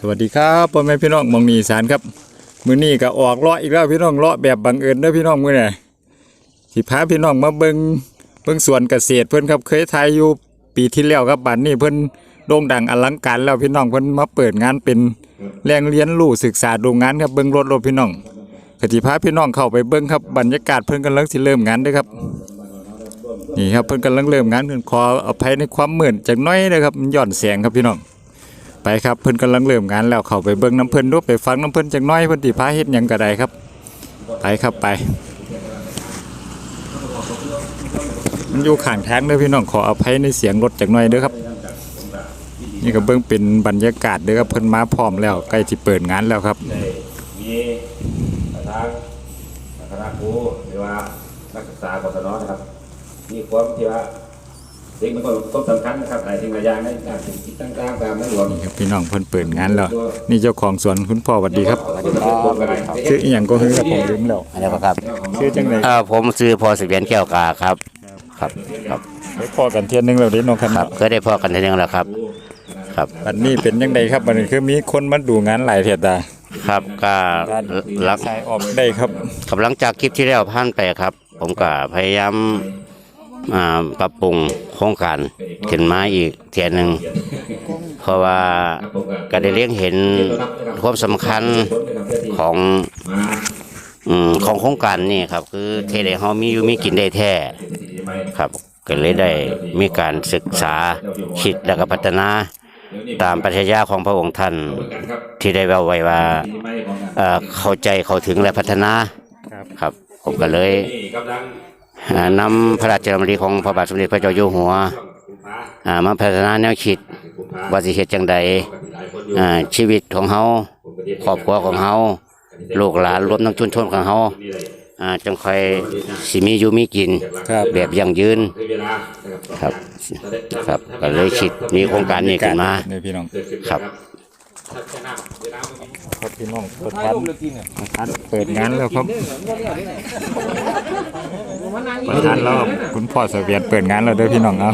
สวัสดีครับพ่อแม่พี่น้องมองนีสานครับ มือนี้ก็ออกเลาะอีกแล้วพี่น้องเลาะแบบบังเอิญเด้อพี่น้องมือนี้สิพาพี่น้องมาเบิ่งเบิ่งสวนเกษตรเพิ่อนครับเคยถ่ายอยู่ปีที่แล้วครับบัดนี้เพิ่อนโด่งดังอลังการแล้วพี่น้องเพิ่อนมาเปิดงานเป็นแหล่งเรียนรู้ศึกษาดูงานครับเบิ่งรถรถพี่น้องก็สิพาพี่น้องเข้าไปเบิ่งครับบรรยากาศเพิ่นกำลังสิเริ่มงานด้อครับนี่ครับเพิ่นกำลังเริ่มงานเพิ่นขออภัยในความเหมืดจักน้อยนะครับย้อนแสงครับพี่น้อง ไปครับเพิ่นกำลังเริ่มงานแล้วเข้าไปเบิ่งน้ำเพิ่นดูไปฟังน้ำเพิ่นจักหน้อยเพิ่นสิพาเฮ็ดหยังก็ได้ครับ ไปครับไปมันอยู่ข้างทางเด้อพี่น้องขออภัยในเสียงรถจักหน่อยเด้อครับ นี่ก็เบิ่งเป็นบรรยากาศเด้อครับเพิ่นมาพร้อมแล้วใกล้สิเปิดงานแล้วครับมีประธานคณะครูหรือว่านักศึกษากศนนะครับมีความที่ว่า สิ่งมันก็ต้องสำคัญนะครับหลายสิ่งหลายอย่างในการสิ่งที่ต่างๆตามในหลวงนี่ครับพี่น้องเพิ่นเปิดงานแล้ว นี่เจ้าของสวนคุณพ่อสวัสดีครับครับชื่ออีหยังก็คือกับผมลืมแล้วอันนี้ครับชื่อจังได๋เอ่อผมซื้อพอสิเวียนแก้วกาครับ ครับครับไปพอกันเที่ยนึงแล้วเด้เนาะครับครับเคยได้พอกันทีนึงแล้วครับ ครับอันนี้เป็นจังไดครับอันนี้คือมีคนมาดูงานหลายเทิดตาครับก็หลังสายออกได้ครับกับหลังจากคลิปที่แล้วผ่านไปครับ ผมก็พยายาม อ่าปรับปรุงโครงการขึ้นมาอีกเทียหนึ่งเพราะว่าก็ได้เลี้ยงเห็นความสำคัญของอืมของโครงการนี่ครับ คือเทเลเฮามีอยู่มีกินได้แท้ครับก็เลยได้มีการศึกษาคิดแล้วก็พัฒนาตามปรัชญาของพระองค์ท่านที่ได้เว้าไว้ว่าเอ่อเข้าใจเข้าถึงและพัฒนาครับครับผมก็เลย นี่กำลังเอ่อนำพระราชดำริของพระบาทสมเด็จพระเจ้าอยู่หัวอ่ามาพัฒนาแนวคิดว่าสิเฮ็ดจังใดอ่าชีวิตของเฮาครอบครัวของเฮาลูกหลานรวมทั้งชุมชนของเฮาอ่าจังค่อยสิมีอยู่มีกินครับแบบยั่งยืนคือเวลานะครับครับ ครับก็เลยคิดมีโครงการนี้ขึ้นมานี่พี่น้องเกิดขึ้นครับ ครับพี่น้องประธานประธานเปิดงานแล้วครับประธานแล้วครับคุณพ่อเสวียนเปิดงานแล้วเด้อพี่น้องเอา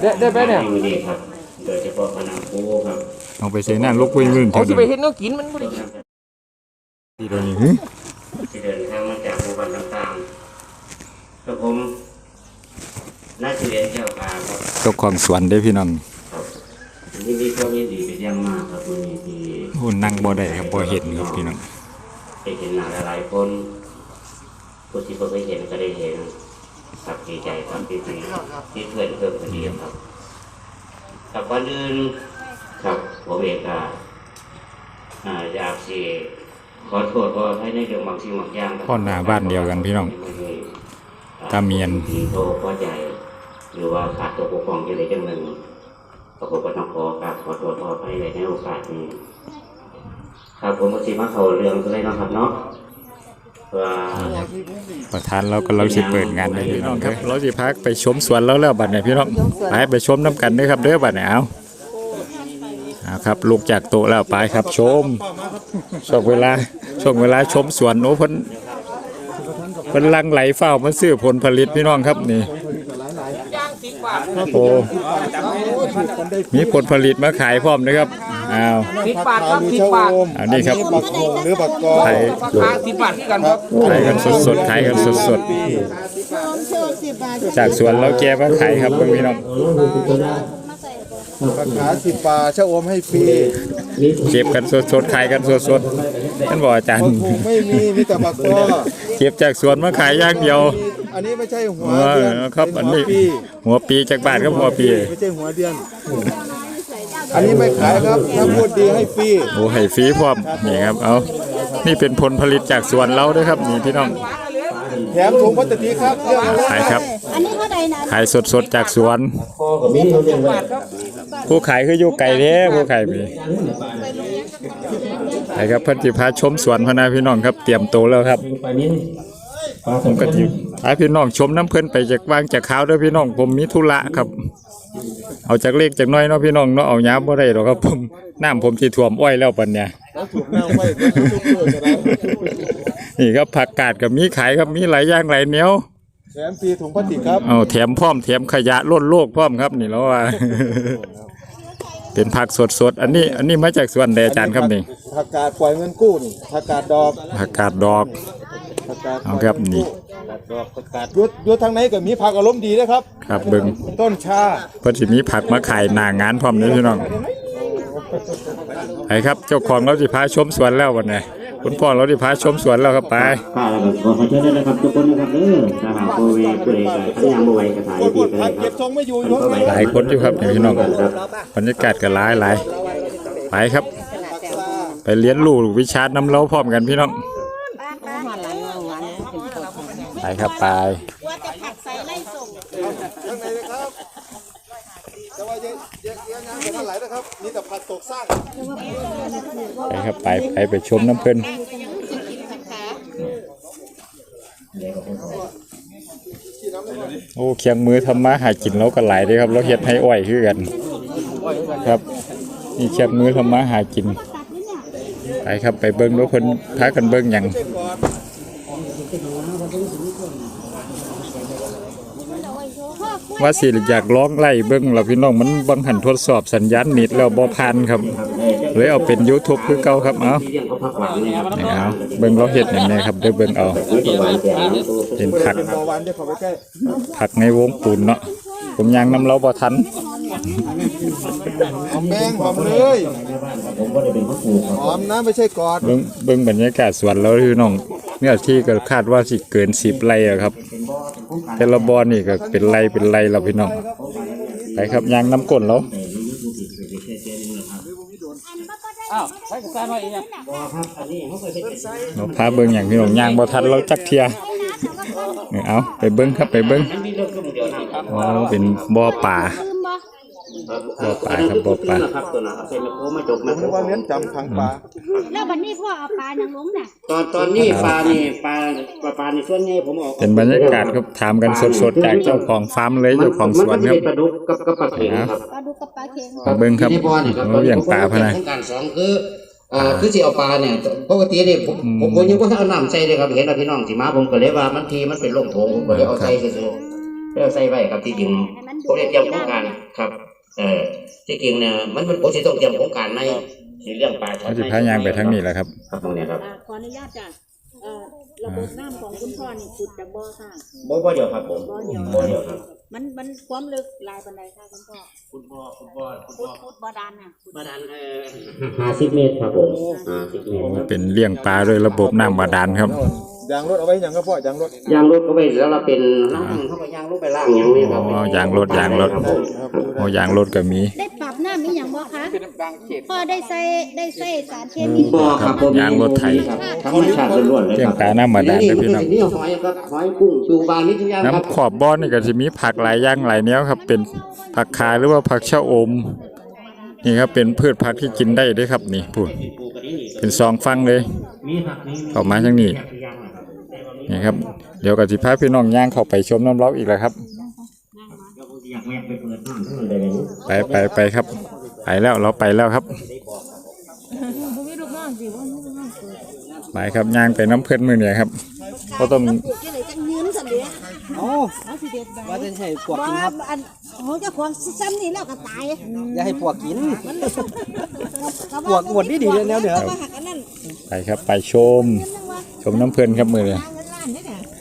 เด้ได้ไปเนี่ยดีครับโดยเฉพาะคณะครูครับเอาไปใส่หน้าลูกวิ่งวิ่งเอาเท่าสินั้นไปเฮ็ดแนวกินมันบ่ได้ที่ตรงนี้หึที่เดินทางมาจากหมู่บ้านต่างๆกับผมนายสุเรียนเจ้า กาครับเจ้าของสวนเด้อพี่น้องยินดีความยินดีเป็นอย่างมากครับวันนี้ที่โอ้นั่งบ่ได้ครับบ่เห็นครับพี่น้องได้เห็นหน้าหลายๆคนผู้ที่บ่เคยเห็นก็ได้เห็นครับดีใจครับที่ที่ที่เพื่อนเพิ่มกันดีครับกับก่อนอื่นครับผมเองก็อ่าอยากสิขอโทษว่าให้ในเรื่องบางสิ่งบางอย่างครับพ่อหน้าบ้านเดียวกันพี่น้องตาเมียนที่โตพอใจ หรือว่าขาดตัวปกครองอย่างใดอย่างหนึ่งก็ผมก็ต้องขอกราบขอโทษขออภัยในโอกาสนี้ครับผมก็สิมาเข้าเรื่องก็เลยเนาะครับเนาะว่าประธานเราก็เราสิเปิดงานเลยพี่น้องครับเราสิพักไปชมสวนแล้วแล้วบัดเนี่ยพี่น้องไปไปชมน้ำกันเด้อครับเด้อบัดเนี่ยเอาเอาครับลูกจากโต๊ะแล้วไปครับชมช่วงเวลาช่วงเวลาชมสวนโอ้เพิ่นเพิ่นลังไหลเฝ้ามาซื้อผลผลิตพี่น้องครับนี่ โอ้มีผลผลิตมาขายพร้อมนะครับอ้าวสิบบาทครับสิบบาทอันนี้ครับบักโขงหรือบักกอขายราคาสิบบาทที่กันครับขายกันสดๆขายกันสดๆจากสวนเราแกมาขายครับเพื่อนพี่น้องบักขาสิบบาทชะอมให้ฟรีเก็บกันสดๆขายกันสดๆท่านบอกอาจารย์บักโขงไม่มีมีแต่บักกอเก็บจากสวนมาขายอย่างเดียว อันนี้ไม่ใช่หัวเอเดือนอครับเป็อันหัวนี้ปีหัวปีจากบาทครับหัวปี ไม่ใช่หัวเดือน อันนี้ไม่ขายครับถ้าพูดดีให้ฟรีโอ้ให้ฟรีพร้อมนี่ครับเอานี่เป็นผลผลิตจากสวนเราด้วยครับนี่พี่น้องแถมถุงพลาสติกครับเรื่องอะไรขายครับอันนี้เท่าใดนะขายสดๆจากสวนผู้ขายคืออยู่ไก่เด้ผู้ขายพี่ไปครับเพิ่นสิพาชมสวนพะนาพี่น้องครับ เตรียมโตวแล้วครับ ผมก็สิพาพี่น้องชมน้ำเพิ่นไปจากวางจากขาวเด้อพี่น้อง ผมมีธุระครับ เอาจากเล็กจากน้อยเนาะพี่น้องเนาะเอายามบ่ได้หรอกครับผมน้ำผมสิท่วมอ้อยแล้วปันเนี่ยถูกแนวไว้ทุกเรื่องก็ได้นี่ครับผักกาดกับมีขายครับมีหลายอย่างหลายแนวถมฟรีถุงพลาสติกครับเอาแถมพร้อมแถมขยะล้นโลกพร้อมครับ นี่แล้วว่าเป็นผักสดๆอันนี้ อันนี้มาจากสวนใดอาจารย์ครับนี่ผักกาดปล่อยเงินกู้นี่ผักกาดดอกผักกาดดอกผักกาด เอาครับนี่ ดอกผักกาดยุดยุดทางไหนก็มีผักอารมณ์ดีนะครับครับเบิ่ง ต้นชาเพิ่นสิมีผักมาขายหน้างานพร้อมเด้อพี่น้องไปครับเจ้าของเราสิพาชมสวนแล้ววันนี้คุณพ่อเราสิพาชมสวนแล้วครับไปค่ะแล้วก็ขอเชิญด้วยนะครับทุกคนนะครับเด้อถ้าหากโควิดผู้ใดก็พยายามบ่ไหวก็ถ่ายปดีวดไปผัเลกยคเก็รับบทรงไม่อยู่ยกไหมหลายคนอยู่ครับนี่พี่น้องบรรยากาศก็หลายหลายไปครับ ไปเรียนรู้วิชาน้ำเล้าพร้อมกันพี่น้อง ไปครับไปว่าจะผักใส่ไล่ส่งข้างในเลยครับแต่ว่าเยอะเยอะเยอะงานไม่เท่าไหร่นะครับมีแต่ผักตกสร้างไปครับไปไปไปชมน้ำเพิ่นโอ้เคียงมือทำมาหากินเราก็หลายเด้ครับเราเฮ็ดให้อ้อยคือกัน ครับนี่เคียงมือทำมาหากินไปครับไปเบิ้งว่าเพิ่นพากันเบิ้งหยัง ว่าสิอยากร้องไล่เบิ้งแล้วพี่น้องมันบังหันทดสอบสัญญาณนิดแล้วบ่ผ่านครับเลยเอาเป็น YouTube คือเก่าครับเอาที่เรียกเขาพักหวานเนี่ยครับนี่เอาเบิ้งเราเฮ็ดหยังไงครับเด้อเบิ้งเอามันจะหวานแต่ตัวเป็นผักเป็นเบาหวานได้ขอไปใกล้ผักในวงปูนเนาะผมยังนำเราบ่ทันหอมแดงหอมเลยผมก็ได้เป็นข้าวปลูกครับหอมนะไม่ใช่กอดเบิ้งเบิ้งบรรยากาศสวนแล้วพี่น้องเนื้อที่ก็คาดว่าสิเกิน10ไร่อะครับ แต่ละบอนี่ก็เป็นไรเป็นไรแล้วพี่น้องไปครับยางน้ำก้นแล้วอ้าวใช้กระซ่าหน่อยอีกอะเราพาเบิ้งอย่างพี่น้องยางบ่ทันเราจักเทียนี่เอาไปเบิ้งครับไปเบิ้งอ๋อเป็นบ่อป่าลืม บ่ป่าครับบ่ป่าครับตัวนะครับใส่ไมโครมาจกมามนึกว่าเลี้ยงจำขังปลาแล้ววันนี้พ่อเอาปลาหนางลงน่ะตอนตอนนี้ปลานี่ปลาปลาปลาในส่วนใหญ่ผมออกเป็นบรรยากาศครับถามกันสดๆจากเจ้าของฟาร์มเลยเจ้าของสวนครับมัก็จะเป็นปลาดุกกับกับปลาเข็งครับ ปลาดูกับปลาเค็งมาเบิ้งครับที่บ่อนี่ครับเราเลี้ยงปลาพะนะโครงการสองคือเอ่อคือสิเอาปลาเนี่ยปกตินี่ผมผมผมยังบ่ทันเอาน้ำใส่เลยครับเห็นว่าพี่น้องสิมาผมก็เลยว่ามันทีมันเป็นลงโถงผมก็เลยเอาใส่ซื่อๆแล้วเอาใส่ไว้ครับที่จริงผมได้เตรียมโครงการครับ เอ่อที่จริงเนี่ยมันมันผมสิต้องเตรียมโครงการในสิเรื่องปลาเขาสิพายางไปทางนี้แหละครับ ครับตรงเนี้ยครับ อ่าขออนุญาตจ้ะ เอ่อระบบน้ำของคุณพ่อนี่ขุดจากบ่อค่ะบ่บ่เดียวครับผมบ่อเดียวบ่เดียวครับมันมันความลึกหลายปานใดค่ะคุณพ่อคุณพ่อคุณพ่อคุณขุพ่ดอขุดบ่อดานน่ะขุดประดานเอ่อ50เมตรครับผม50เมตรครับเป็นเลี้ยงปลาด้วยระบบน้ำบาดาลครับ ยางรถเอาไว้อย่างครับพ่อยางรถยางรถก็ไปแล้วเราเป็นล่างเข้าไปยางรถไปล่างอย่างนี้ครับอ๋อยางรถยางรถ ครับผม โอ้ยางรถก็มี ได้ปรับน้ำมีหยังบ่คะเป็นบางเขตพ่อได้ใส่ได้ใส่สารเคมีบ่ครับผมยางรถไถครับธรรมชาติล้วนๆเลยเลี้ยคงรับปลาน้ำบาดาลเด้อพี่น้องนี่หอยครับหอยกุ้งจูบานนี่ทุกอย่างครับน้ำขอบบ่อนี่ก็จะมีผักหลายอย่างหลายแนวครับ เป็นผักคาหรือว่าผักชะอม นี่ครับเป็นพืชผักที่กินได้เด้วยครับ นี่พูดเป็นซองฟังเลยมีผักนี้เข้ามาทางนี้นี่ครับ เดี๋ยวกับสิพาพี่น้องย่างเข้าไปชมน้ำเล้าอีกแล้วครับอยากแวะไปเปิดน้ำทั้งนั้นเลยนะไปไปไปครับ ไปแล้วเราไปแล้วครับไปครับย่างไปน้ำเพื่อนมือเนี่ยครับก็ต้องปลูกที่ไหนจังยืนสั่นเด้โอ้เอาสิเด็ดได้ว่าจะใช้ปวกบ่กินครับอันโอ้เจ้าของซ้ำนี่แล้วก็ตาย อย่าให้ปวกกินปวกหมดนี่ดีเลยแนวเหนือมาหักอันนั้นไปครับไปชม ชมน้ำเพื่อนครับมือเนี่ย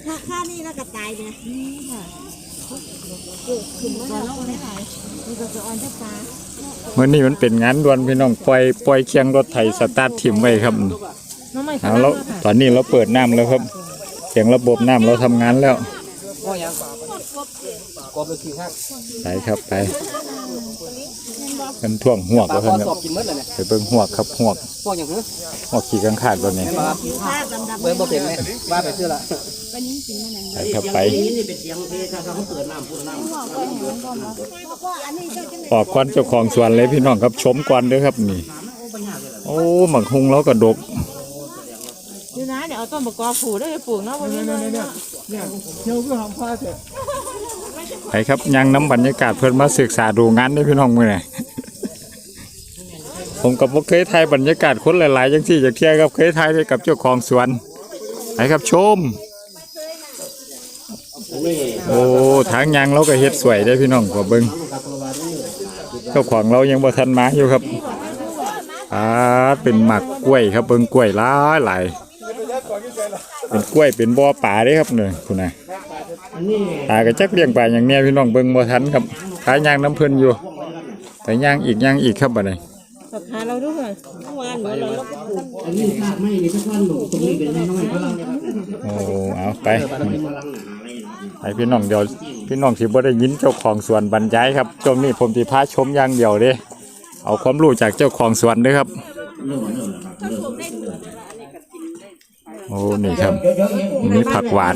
ค่าค่านี่แล้วก็ตายเนี่ยเกิดขึ้นมาแล้วไม่ได้นี่ก็จะอ่อนจะฟ้าเมื่อนี้มันเป็นงานด่วนพี่น้องปล่อยปล่อยเคียงรถไถสตาร์ทถิ่มไว้ครับเอาแล้วตอนนี้เราเปิดน้ำแล้วครับเสียงระบบน้ำเราทำงานแล้วไปครับไป กันท่วงหวกปลาแล้วคคอรับสอบกินหมดเลยเนี่ยไปเบิ่งหวกครับหวกพวกอย่างนี้หวกขี่กังขาดตัวนี้ มาค่าดำๆเบิ่งบ่เป็นไหมว่าไปเชื่อละไปครับไปนี่เป็นเสียงเพลงถ้าเขาเปิดน้ำพูดน้ำอันนี้ก็จะออกก่อนเจ้าของสวนเลยพี่น้องครับชมก่อนเด้วยครับนี่ โอ้หมักฮุงแล้วก็ดกดูนะเดี๋ยวเอาต้นมะกอกผูได้ไปปลูกเนาะวันนี้เลยเนาะเที่ยวเพื่อหอมผ้าเถอะไปครับยังน้ำบรรยากาศเพื่อนมาศึกษาดูงานได้อพี่น้องมือนี่ ผมกับว่าเคยถ่ายบรรยากาศคนหลายๆจังที่จากเที่ยครับเคยถ่ายไปกับเจ้าของสวนไปครับชม โอ้ทางยางเราก็เฮ็ดสวยได้พี่น้องขอเบิ่งเจ้าของเรายังบ่ทันมาอยู่ครับอ่าเป็นหมักกล้วยครับเบิ่งกล้วยหลายหลายเป็นกล้วยเป็นบ่อป่าเด้ครับเนี่ยคุณน่ะตาก็จักเลี้ยงปลาอย่างเนี้ยพี่น้องเบิ่งบ่ทันครับขายยางน้ำเพิ่นอยู่แต่ยางอีกยางอีกครับบัดนี้ สักหาเราด้วยเมื่อวานเหมือนเราเราก็ปลูกโอ้เอาไปไปพี่น้องเดี๋ยวพี่น้องสิบ่ได้ยินเจ้าของสวนบรรยายครับช่วงนี้ผมสิพาชมอย่างเดียวเด้เอาความรู้จากเจ้าของสวนเด้อครับโอ้นี่ครับมีผักหวาน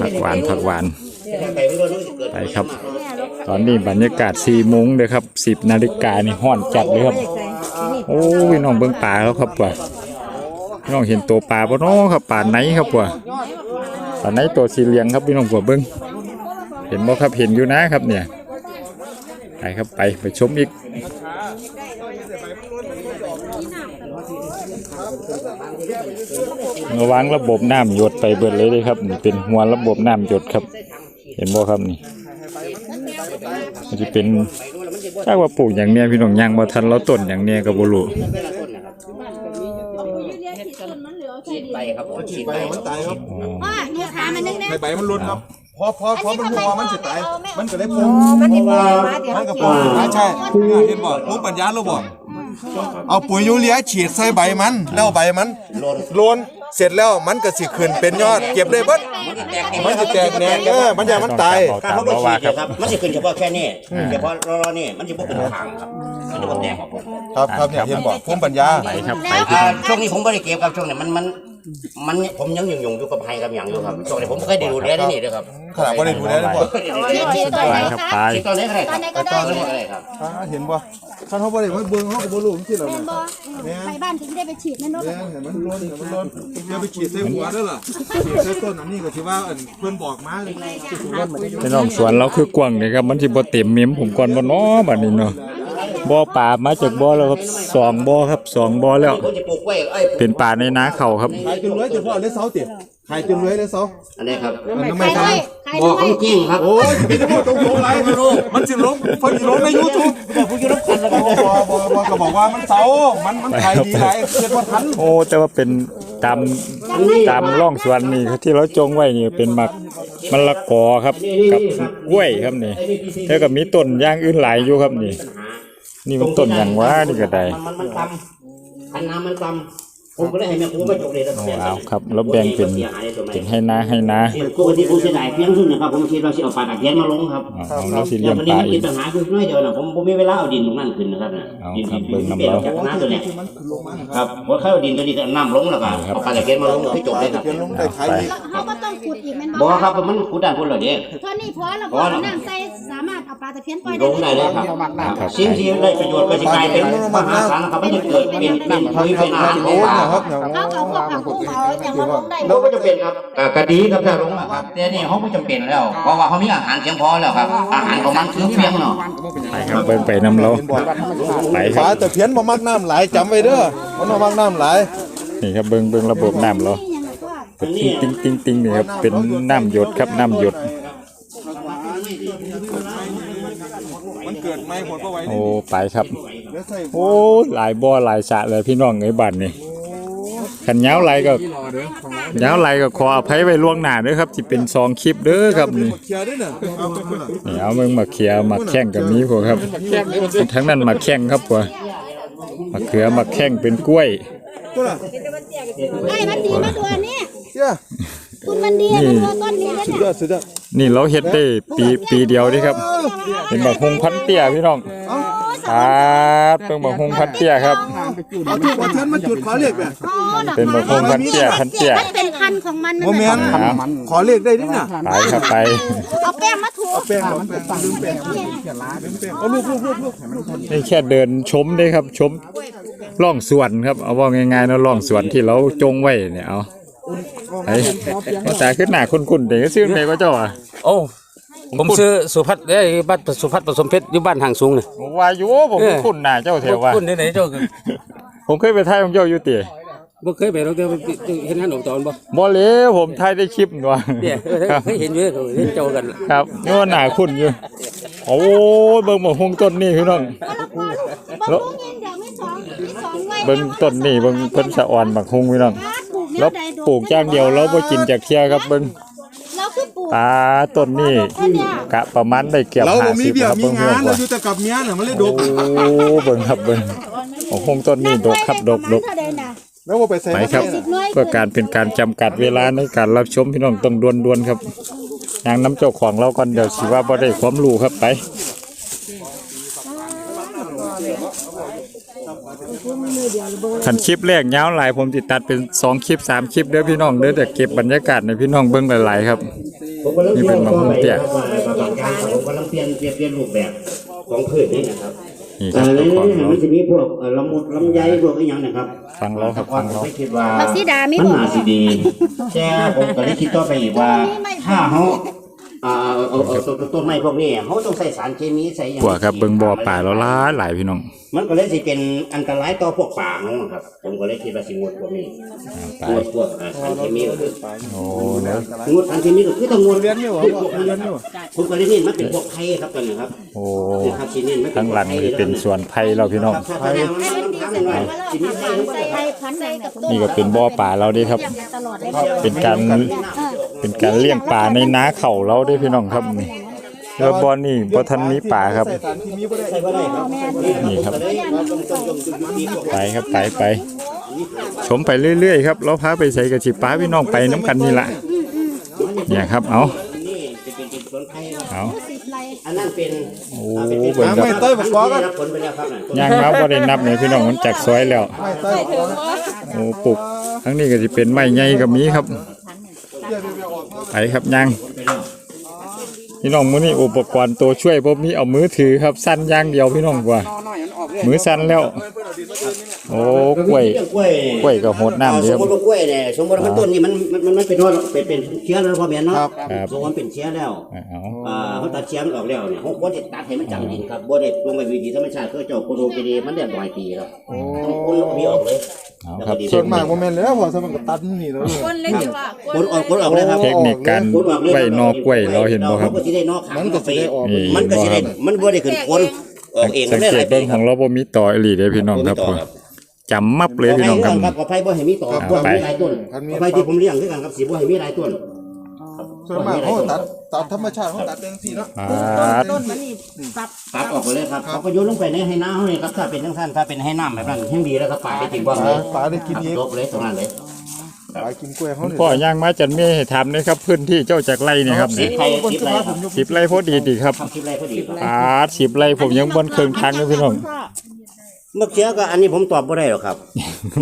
ผักหวานผักหวานไปครับ ตอนนี้บรรยากาศ4โมงเลยครับ10นาฬิกานี่ห้อนจัดเลยครับ โอ้ยน้องเบิ่งปลาแล้วครับว่ะน้องเห็นตัวปลาบ่น้อครับปลาไหนครับว่ะปลาไหนตัวสีเหลืองครับพี่น้องว่ะเบิ่งเห็นบ่ครับเห็นอยู่นะครับเนี่ยไปครับไปไปชมอีกระวางระบบน้ำหยดไปเบิดเลยเลยครับนี่เป็นหัวระบบน้ำหยดครับ เห็นบ่ครับนี่ มันจะเป็นถ้าว่าปลูกอย่างเนี้ยพี่น้องย่างบ่ทันเราต้นอย่างเนี้ยก็บ่รู้ไปครับผมฉีดใบไปมันตายครับพ่อหนูถามมันนึงนะ ใบมันรุนครับพ อพอพอมันหัวมันสิตาย มันก็เลยพุ่งมันที่ปลูกมาเดี๋ยวมันก็พุ่งใช่ใช่เนี่ยเห็นบ่ปุ๊บปัญญาเราบ่เอาปุ๋ยยูเรียฉีดใส่ใบมัน แล้วใบมันโลนเสร็จแล้วมันก็สิขึ้นเป็นยอด เก็บได้เบิดมันจะแตกแหนงเออมันจะมันตายตามบ่ว่าครับมันจะขึ้นเฉพาะแค่นี้เฉพาะรอๆนี่มันจะบ่ขึ้นทางครับมันจะบ่แตกออกผมครับครับเนี่ยเห็นบ่พุ่มปัญญาไปครับไปพี่อ่าน้องช่วงนี้ผมไม่ได้เก็บครับช่วงนี้มันมัน มันผมยังยุ่งยุ่งอยู่กับไฮกับอย่างอยู่ครับช่วงนี้ผมไม่เคยได้ดูแลได้นี่ด้วยครับขนาดบ่ได้ดูแลเลยบ่ฉีดตัวไปไหนครับคะไปที่ตอนนี้ก็ได้ครับตอนไหนก็ได้ตอนนี้ก็ได้ครับ อ่าเห็นบ่คันเฮาบ่ได้มาเบิ่งเฮาก็บ่รู้มันสิแล้วแม่นนะบ่ไปบ้านถึงได้ไปฉีดแม่นบ่แม่นเห็นมันล้นเห็นมันล้นอย่าไปฉีดใส่หัวเด้อล่ะฉีดใส่ต้นอันนี้ก็สิว่าอันเพิ่นบอกมาพี่น้องสวนเราคือกว้างเลยครับ มันสิบ่เต็มเมมผมก่อนบ่น้อบัดนี้เนาะ บ่อปลามาจากบ่อแล้วครับสองบ่อครับสองบ่อแล้วผมจะปลูกกล้วยไอ้ยเป็นป่าในนาเขาครับ ขายจนรวยเฉพาะเลยเสาติขายจนรวยเลยเสาอันนี้ครับอันนั้นใครไม่ด้ทำวยใครบด้อวกยของจริงครับโอ้ยเป็นจะพูดตรงโไรไม่รู้มันสิลงเพิ่นสิลงในยูทูบบอกผู้ยุรับกันแล้วก็บอกบอกบอกก็บอกว่ามันเสามันมันขายดีหลายเกิดว่าทันโอ้แต่ว่าเป็นตามตามร่องสวนนี่ที่เราจงไว้นี่เป็นหมักมะละกอครับ กับกล้วยครับนี่แล้วก็มีต้นอย่างอื่นหลายอยู่ครับนี่ นี่มันต้นอย่างว่านี่ก็ได้ มันมันต่ำคันน้ำมันต่ำ ผมก็เลยให้แม่ครูมาจกเลยแล้วโอ้เอาครับแล้วแบ่งเป็นเป็นให้นาให้นาปกติผมเสียดายเพียงสุดนะครับผมคิดว่าสิเอาปลาตะเพียนมาลงครับเอาเอาเราสิเดี๋เลี้ยยวงวันปนี้ลาอีกมันติดปัญหาคือน้อยเดียวนะผมผมมีเวลาเอาดินตรงนั้นขึ้นนะครับนะเอาดินครับดินเบิ่งดินน้ำเปลี่ยนเราจากน้ำตัวเนี้ยครับพอเข้าดินตัวนี้ก็น้ำลงแล้วก็เอาปลาตะเพียนมาลงให้จบเลยครับเพียงลงได้ขายดีเขาก็ต้องขุดอีกแม่นบบ่อกครับมันขุดได้พุ่นเลยเด้เท่านี้พอแล้วพอน้ำใส่สามารถเอาปลาตะเพียนปล่อยลได้งเลได้ยเลยครับสิ่งที่ได้ประโยชน์ก็จะกลายเป็นมหาศาลนะครับมันจะเกิดเป็นเป็นปุ๋ยเป็นอาหารของโอ้ปลาเนี่ยครับเนี่ยเขาเอาพวกผักบุ้งเอาอย่างมาลงได้เราก็จะเป็นครับกะดีครับถ้าลงนะครับแต่นี่เขาไม่จำเป็นแล้ว เพราะว่าเขามีอาหารเพียงพอแล้วครับ อาหารของมันคือเพียงเนาะไปครับเบิ่งไปน้ำเราไปคฝารับแต่เพี้ยนบ่มักน้ำไหลายจำไว้เด้อมันบ่มักน้ำไหลายนี่ครับเบิ่งเบิ่งระบบน้ำเรานี่ยังไงก็เป็นติ้งติ้งติ้งนี่ครับเป็นน้ำหยดครับน้ำหยด มันเกิดไม่ผลก็ไว้โอ้ไปครับเดี๋ยวใส่โอ้หลายบ่อหลายสระเลยพี่น้องไอ้บัดนี่ ขันยาวไหลก็ยาวไหลก็ขออภัยไว้ล่วงหน้าเด้อครับที่เป็นซองคลิปเด้อครับนี่เคลียร์ด้วยน่ะเอาพุ่นน่ะนี่เอามึงมาเคลียร์มาแข่งกับมีพวกครับทั้งนั้นมาแข่งครับพวกมาเขือมาแข่งเป็นกล้วย พุ่นน่ะได้มันดีมาตัวนี้เชี่ยคุณมันดีมันตัวต้นนี้แล้วสุดเนี่ยยอดสุดยอดนี่เราเฮ็ดได้ปีปีเดียวเด้ครับ เป็นบักฮุงพันเตี้ยพี่น้องครับเป็นบักฮุงพันเตี้ยครับ เอาทุกคนฉันมาจุดขอเลขแบบเป็นบักฮุงพันเตี้ยพันเตี้ย มันเป็นพันธุ์ของมันโมเมนต์ขอเลขได้ดิน่ะไปครับไป เอาแป้งมาถูแป้งเอาแป้งลืมแป้งลืมแป้งเอาลูกลูกลูกลูกนี่แค่เดินชมได้ครับชมล่องสวนครับ เอาว่าง่ายๆเนาะล่องสวนที่เราจงไว้เนี่ยเอาไอ้มาตาขึ้นหน้าคุ้นๆแต่ก็ซื้อไหนก็เจ้าอะโอ้ ผมซื้อสุพัฒน์เอ้ยบ้านสุพัฒน์ผสมเพชรอยู่บ้านห่างสูงนี่ว่าอยู่ผมคุ้นหน้าเจ้าแถวว่าคุณที่ไหนเจ้าก็ผมเคยไปถ่ายของเจ้าอยู่ติบ่เคยไปเราแต่ว่าเห็นงานอบตบ่บ่เลยผมถ่ายได้คลิปอยู่ว่ะเนี่ยครับเคยเห็นอยู่เขาเห็นเจ้ากันครับนี่ว่าหนาคุ้นอยู่โอ้ยเบิ่งหมกฮงต้นนี่พี่น้องบ่รู้เงินเดี๋ยวไม่สองไม่สองไว้เบิ่งต้นนี่เบิ่งเพิ่นสะอ่อนบักฮงพี่น้องปลูกแนแล้ววใดดปลูกจ้างเดียวแล้วบ่กินจากเที่ยครับเบิ่งเราคือ ปลูกตาต้นนี่กะประมาณได้เกือบเราบ่มี50เบี้ยครับมีเบิ่งงานพี่น้เราองอยู่แต่กับเมียน่ะมันเลยดกโอ้เบิ่งครับเบิ่งบักฮงต้นนี่ดกครับดกดกเท่าใดน่ะแล้วบ่ไปใส่ไปครับ เพื่อการเป็นการจำกัดเวลาในการรับชมพี่น้องต้องด่วนๆครับยางน้ำเจ้าของเราก่อนเดี๋ยวสิว่าบ่ได้ความรู้ครับไป ขันคลิปแรกยาวหลายผมติดตัดเป็นสองคลิปสามคลิปเด้อพี่น้องเด้อแต่เก็บบรรยากาศในพี่น้องเบิ่งหลายๆครับ ผมกำลังนี่เป็นบางมุมเตี้ยว่าบางการผมกำลังเปลี่ยนเปลี่ยนเปลี่ยนรูปแบบของพืชนี่นะครับนี่คอ่รับในเจ้าของนี้เรามันจะมีพวกเอ่อลำมุดลำไยพวกอะไรอย่างนะครับฟังเราครับฟังเรา ไม่คิดว่าบักสีดามีมันบ่น่าสิดีแต่ผมก็เลยคิดต่อไปอีกว่าถ้าเขาอ่าเอาเอาเอาต้นต้นไม้พวกนี้เขาต้องใส่สารเคมีใส่อย่าง กว่าครับเบิ่งบ่อป่าแล้วหลายหลายพี่น้อง มันก็เลยสิเป็นอันตรายต่อพวกป่าเขาครับ ผมก็เลยคิดว่าสิงดพวกนี้ตางยดพวกอ่าสารเคมีก็คือโอ้เด้องดสารเคมีก็คือต้องงดเรียนนี่หรอเรียนนี่หรอผมก็เลยนี่มันเป็นพวกไทยครับตอนนี้ครับโอ้คือครับชิ้นนี้มันเป็ทั้นงพวกหลังไทยนี่เป็นสวนไผ่เราพี่น้องครับถ้าแสดงว่ามันต้องทำหน่อยชิ้นนี้ไทยมันก็ใส่จะไอ้พันใดกับต้นนี่ก็เป็นบ่อป่าเราเด้ครับตลอดเลยเป็นการเป็นการเลี้ยงปลาในนาเขาเราเด้พี่น้องครับนี่ แล้วบ่อนี่บ่ทันมีปลาครับ ใส่สารเคมีบ่ได้ใช่ก็ได้ครับนี่ครับเลยมันต้องต้องต้องต้องมีพวกไปครับไปไป ชมไปเรื่อยๆครับ เราพาไปใส่กระชิป้าพี่น้องไปน้ำกันนี่ละเนี่ยครับ เอานี่จะเป็นเป็นสวนไทยครับเอาสิบไร่อันนั้นเป็นโอ้อ่าเป็นเป็นเบิ่งครับไม่เต้ยบอกว่ากันรับผลไปแล้วครับน่ะย่างมาบ่ได้นับเนี่ยพี่น้องมันจากซอยแล้ว ไม่เต้ยโอ้ปลูกทั้งนี้ก็สิเป็นไม้ใหญ่ก็มีครับ ไปครับย่าง พี่น้องมื้อนี้อุปกรณ์ตัวช่วยผมมีเอามือถือครับสั้นอย่างเดียวพี่น้องกว่า มือสั้นแล้ว โอ้กล้วยกล้วยกล้วยกับโหดน้ำเดีสยวมมติว่ากล้วยเนี่ยสมมติว่ามันต้นนี่มันมันมันมันเป็นว่าเป็นเป็นเชื้อแล้วพอแม่นเนาะครับสมมติมันเป็นเชื้อแล้วเอาอ่าเขาตัดเชื้อมันออกแล้วเนี่ยเขาควรจะตัดให้มันจำดินครับบ่ได้ลงไปวิธีธรรมชาติคือเจ้าโคโรเกเดมันได้บ่อยปีครับต้องคนมีออกเลย เอาครับ ส่วนมากบ่แม่นแล้วพอซะมันก็ตัดนี่แล้วคนเลยสิว่าคนออกคนออกเลยครับเทคนิคการคนออกเลยไว้นอกกล้วยเราเห็นบ่ครับ มันก็สิได้นอกขางมันก็สิได้ออกนี่ มันก็สิได้บ่ครับมันบ่ได้ขึ้นคนออกเองสังได้เกหตลายปีเบิ่งของเราบ่มีต่ออีหลีเด้พี่น้องครับบ่ผมมีต่จำมับเลยพี่น้องครับ ขออภัยบ่ให้มีต่อครับบ่ให้มีไปหลายต้นขออภัยที่ผมเลี้ยงคือกันครับสิบ่ให้มีหลายต้น ส่วนมากเขาตัดตัดธรรมชาติเขาตัดจังซี่เนาะอ่าต้นมันนี่ปรับตัดออกไปเลยครับเขาก็โยนลงไปในให้น้ำเลยครับถ้าเป็นทั้งสั้นถ้าเป็นให้น้ำแบบนั้นแห้งดีแล้วครับปลาได้กินบ้างเลยปลาได้กินเองจบเลยตรงนั้นเลยปลากินกล้วยเขานี่พ่อย่างมาจันเม่ให้ทำนะครับพื้นที่เจ้าจากไร่นี่ครับสินี่บไร่สิบไร่ครับสิบไร่พอดีดีครับทำสิบไร่พอดีครับปาดสิบไร่ผมยังบนเครื่องทางเลยพี่น้อง เมื่อกี้ก็อันนี้ผมตอบบ่ได้หรอกครับ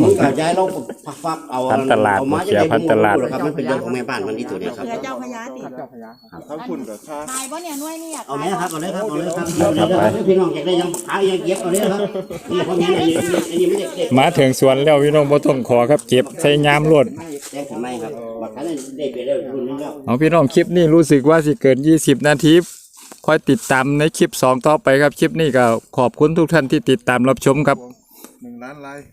ผมกะย้ายเราฟักเอาพันตลาดเอามาเมื่อกี้พันตลาดจะไครับมันเป็นเรื่องของแม่บ้านมันที่ตัวเนี้ครับเรือเจ้าพญาติทั้งคุณกับข้าตายบ่เนี่ยหน่วยเนี่ยเอาไหมครับเอาเลยครับเอาเลยครับเอาเลยครับพี่น้องอยากได้ยังขายยังเก็บเอาเลยครับนี่พ่อแม่อันนี้อันนี้ไม่ได้เก็บมาถึงสวนแล้วพี่น้องบ่ต้องขอครับเก็บใส่ยามรวดแจ้งทำไมครับว่าขายได้ไปแล้วรุ่นนึงแล้วเอาพี่น้องคลิปนี้รู้สึกว่าสิเกิน 20 นาทีค อยติดตามในคลิป2ต่อไปครับ คลิปนี้ก็ขอบคุณทุกท่านที่ติดตามรับชมครับ หนึ่งล้านไลค์